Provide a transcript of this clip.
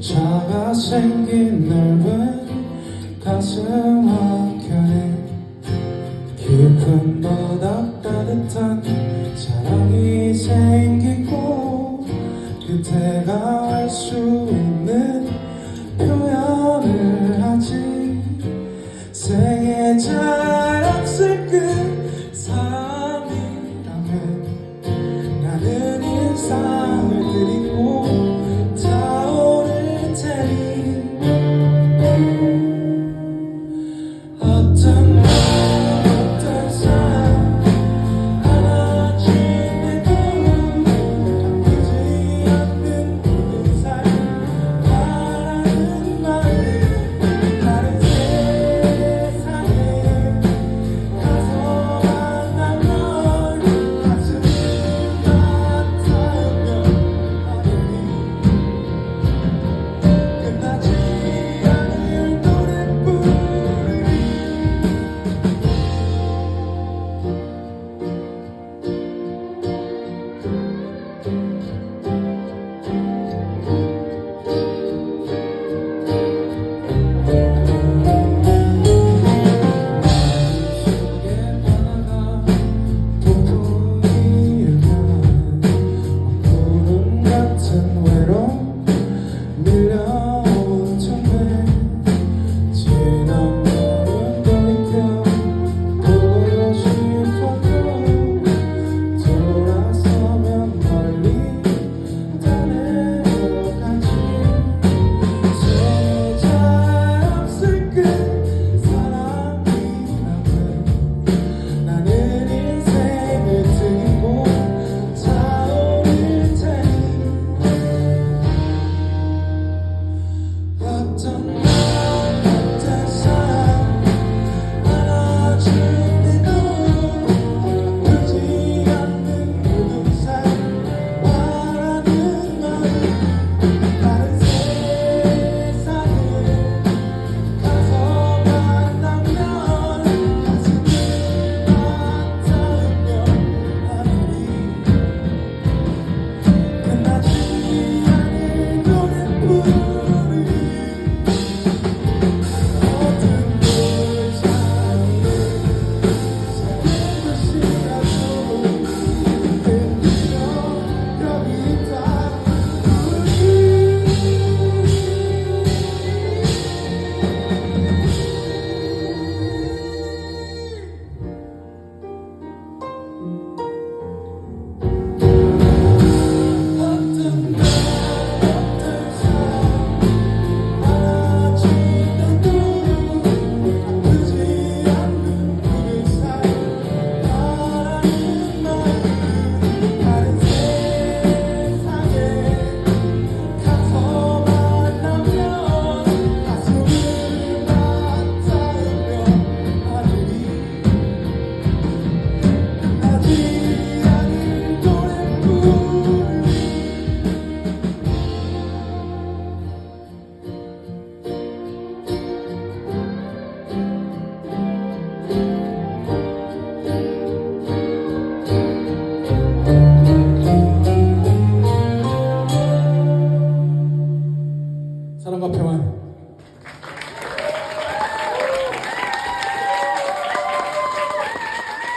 차가 생긴 넓은 가슴 한켠에 깊은 바다 따뜻한 사랑이 생기고 그대가 할 수 있는 표현을 하지. 생애 잘 없을 그 사람이라면 나는 인사 사랑과 평안